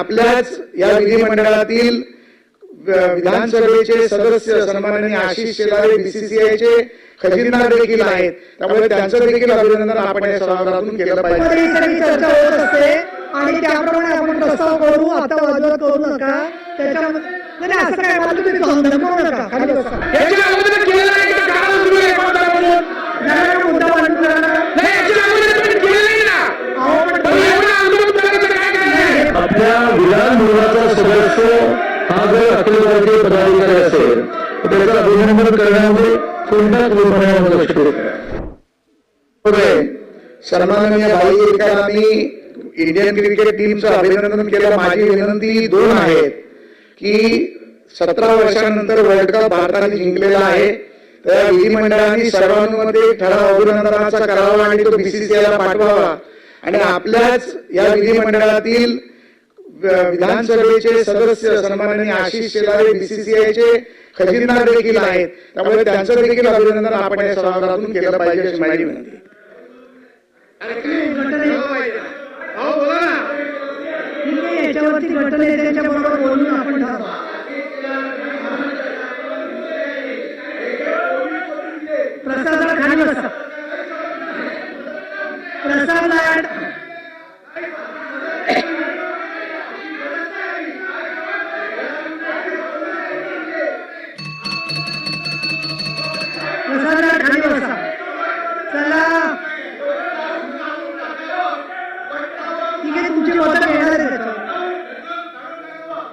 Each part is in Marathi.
आपल्याच या विधिमंडळातील विधानसभेचे सदस्य सन्माननीय आशिष शेलारे बीसीसीआयचे खजिनदार देखील आहेत. त्यामुळे त्यांचं देखील अभिनंदन आपण या सभागृहातून केलं पाहिजे. मध्ये ही सगळी चर्चा होत असते आणि त्याप्रमाणे आपण प्रस्ताव करू आता वादविवाद करू नका. त्याच्यामध्ये असं काय मला तुम्ही नका. खाली बसा. हा जर पदाधिकारी असेल तर त्याचं अभिनंदन करण्यामध्ये कोणत्याच लोकांना लक्ष सन्माननीय भाई एकांनी इंडियन क्रिकेट टीमचं अभिनंदन केलं. माझी विनंती दोन आहेत की सतरा वर्षानंतर वर्ल्ड कप भारताने जिंकलेला आहे. त्या विधिमंडळाने सर्वांमध्ये ठराव अभिनंदनाचा करावा आणि तो बीसीसीआयला पाठवावा. आणि आपल्याच या विधिमंडळातील विधानसभेचे सदस्य सन्माननीय आशिष शेलारे बीसीसीआयचे खजिनदार देखील आहेत त्यामुळे त्यांचं देखील अभिनंदन आपण या सभागृहातून केलं पाहिजे अशी माझी विनंती आहे. अहो बोला ना ठीक आहे, याच्यावरती गटनेत्यांच्या बरोबर बोलून आपण ठरवू.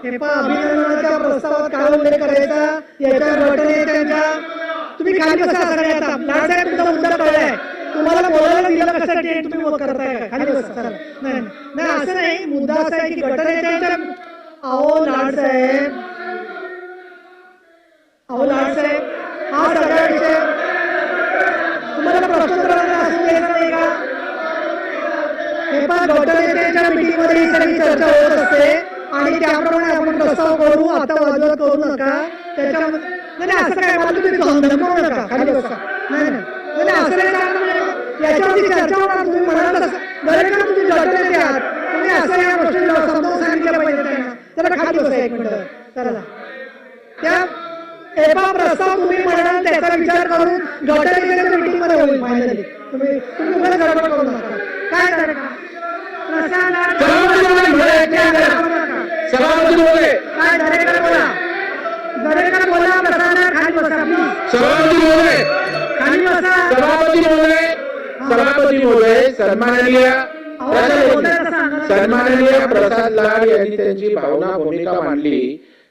हे पहा अभिनंदनाच्या प्रस्तावात काय उल्लेख करायचा? याच्या गटनेत्यांच्या तुम्ही खाली बसा सगळे आता लाडसाहेब तुमचा मुद्दा कळलाय तुम्हाला बोलायला दिलं कशासाठी तुम्ही मत करताय का खाली बसा नाही नाही. असं नाही. मुद्दा असा आहे की गटनेत्यांच्या अहो लाडसाहेब अहो लाडसाहेब हा सगळा विषय तुम्हाला प्रश्नोत्तरांना असू द्यायचा नाही का? हे पण गटनेत्यांच्या मीटिंगमध्ये ही सगळी चर्चा होत असते. आणि त्याप्रमाणे आपण प्रस्ताव करू आता वाजवत करू नका. त्याच्यामध्ये नाही, असं काय मला तुम्ही धमधमवू नका खाली बसा. नाही नाही. म्हणजे असं नाही चालणार याच्यावरती चर्चा होणार तुम्ही म्हणाल तसं. तुम्ही गटनेते आहात तुम्ही असं या गोष्टी समजावून सांगितलं पाहिजे त्यांना. त्याला खाली बसा एक मिनिट. चला त्या एका प्रस्ताव तुम्ही म्हणाल त्याचा विचार करून गटनेत्यांच्या मीटिंगमध्ये होईल फायनली तुम्ही तुम्ही उगाच गडबड करू नका. काय कार्यक्रम प्रसाद सभापती महोदय, मला ऐकूया जरा. सभापती दरेकर बोला. दरेकर बोला खाली बसा सभापती खाली बसा. सभापती सभापती महोदय सन्माननीय. सन्माननीय प्रसाद लाड यांनी त्यांची भावना भूमिका मांडली.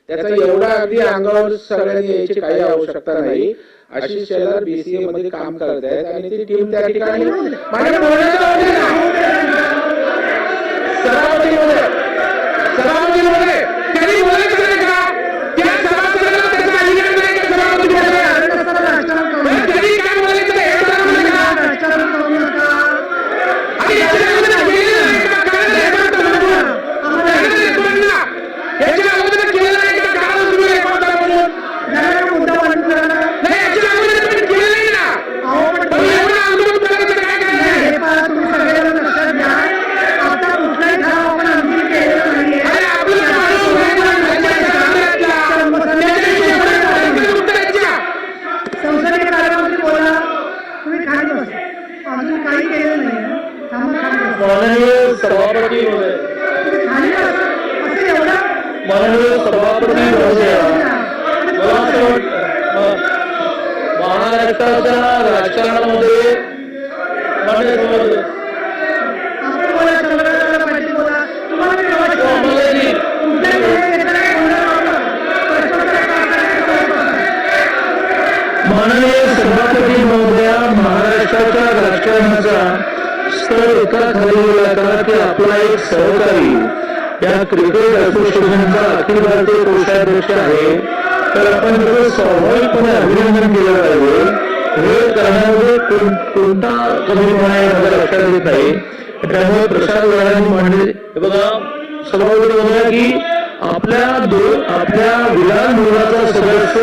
त्याचा एवढा अगदी अंगावर सगळ्यांनी यायची काही आवश्यकता नाही. आशिष शेलार बीसीए मध्ये काम करत आहेत आणि ती टीम त्या ठिकाणी माझ्या बोलण्याचा. सभापती महोदय तासाला माननीय सभापती महोदया महाराष्ट्राच्या राजकारणाचा स्तर एका खाली गेला का की आपला एक सहकारी या क्रिकेट असोसिएशनचा अखिल भारतीय कोषाध्यक्ष आहे. तर आपण त्याचं स्वाभाविकपणे अभिनंदन केलं पाहिजे. हे करण्यामध्ये कोणता कमीपणा आहे माझ्या लक्षात येत नाही. त्यामुळे प्रसाद लाडांनी म्हणले बघा सभापती महोदया की आपल्या आपल्या विधान विधानभवनाचा सदस्य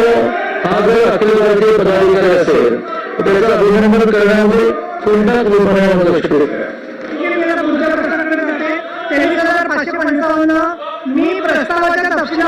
हा जर अखिल भारतीय पदाधिकारी असेल त्याचं अभिनंदन करण्यामध्ये कोणता कमीपणा लक्ष देत नाही. ठीक आहे, मी आता पुढच्या प्रश्नाकडे पाचशे पंचावन्न मी प्रस्तावाच्या तपशिला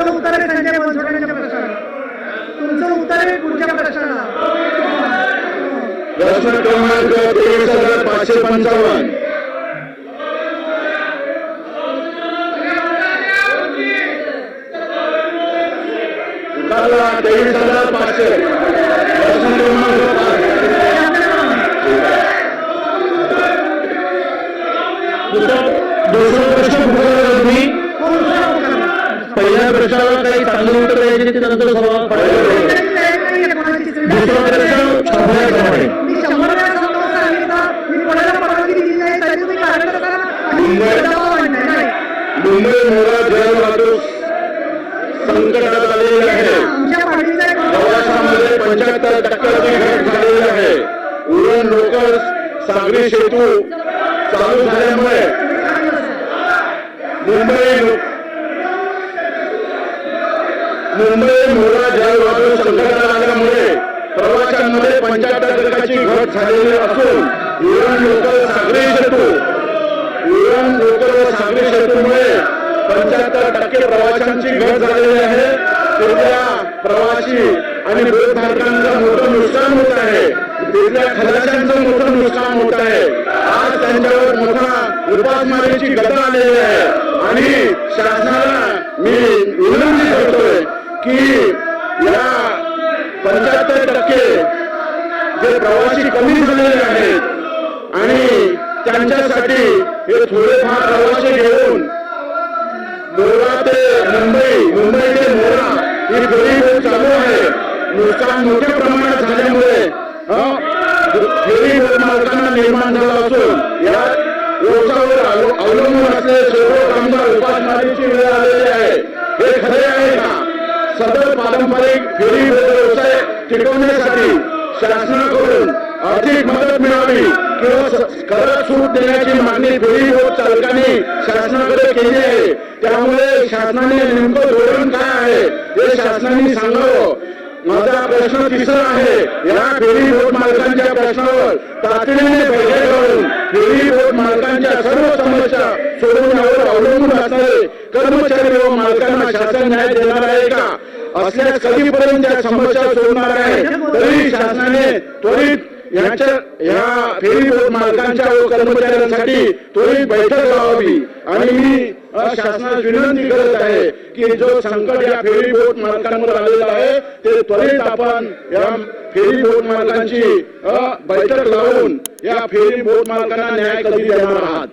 आपलं उत्तर आहे संजय बनसोडेंच्या प्रश्नाला. तुमचं उत्तर आहे पुढच्या प्रश्नाला. प्रश्न क्रमांक तेवीस हजार पाचशे पंचावन्न. तेवीस हजार पाचशे. प्रश्न क्रमांक दबाव आणलाय. नाही मुंबई मोरा जलवाहतूक संकटात आलेली आहे पंच्याहत्तर टक्क्याची घट झालेली आहे उरण लोकल सागरी सेतू चालू झाल्यामुळे मुंबई मुंबई मुंबई मोरा जलवाहतूक संकटात आल्यामुळे प्रवाशांमध्ये पंच्याहत्तर टक्क्याची घट झालेली असून उरण लोकल सागरी सेतू उरण लोकल व सागरी सेतूमुळे पंच्याहत्तर टक्के प्रवाशांची घट झालेली आहे. तिथल्या प्रवासी आणि बसधारकांचं मोठं नुकसान होत आहे. तिथल्या खलाशांचं मोठं नुकसान होत आहे. आज त्यांच्यावर मोठा उपासमारीची गदा आलेली आहे. आणि शासनाला मी विनंती करतोय की या पंच्याहत्तर टक्के जे प्रवासी कमी झालेले आहेत. आणि त्यांच्यासाठी हे थोडेफार प्रवासी घेऊन मोरा ते मुंबई मुंबई ते मोरा ही फेरी चालू आहे. नुकसान मोठ्या प्रमाणात झाल्यामुळे फेरी मालकांना निर्माण झाला असून या रोजावर अवलंबून असलेले सर्व कामगार उपासमारीची वेळ आलेली आहे. हे खरे आहे का? सदर पारंपरिक फेरी व्यवसाय टिकवण्यासाठी शासनाकडून अधिक मदत मिळावी किंवा स- सूट देण्याची मागणी फेरी बोट चालकांनी शासनाकडे केली आहे. त्यामुळे शासनाने नेमकं धोरण काय आहे हे शासनाने सांगावं. माझा प्रश्न तिसरा आहे या फेरी बोट मालकांच्या प्रश्नावर तातडीने बैठक करून फेरी बोट मालकांच्या सर्व समस्या सोडवण्यावर अवलंबून असणारे कर्मचारी व मालकांना शासन न्याय देणार असल्या कधीपर्यंत या समस्या सोडणार आहे तरी शासनाने त्वरित याच्या या फेरी मालकांच्या व कर्मचाऱ्यांसाठी त्वरित बैठक लावावी. आणि मी शासनास विनंती करत आहे की जो संकट या फेरी बोट मालकांवर आलेला आहे ते त्वरित आपण या फेरी बोट मालकांची बैठक लावून या फेरी बोट मालकांना न्याय कधी देणार आहात?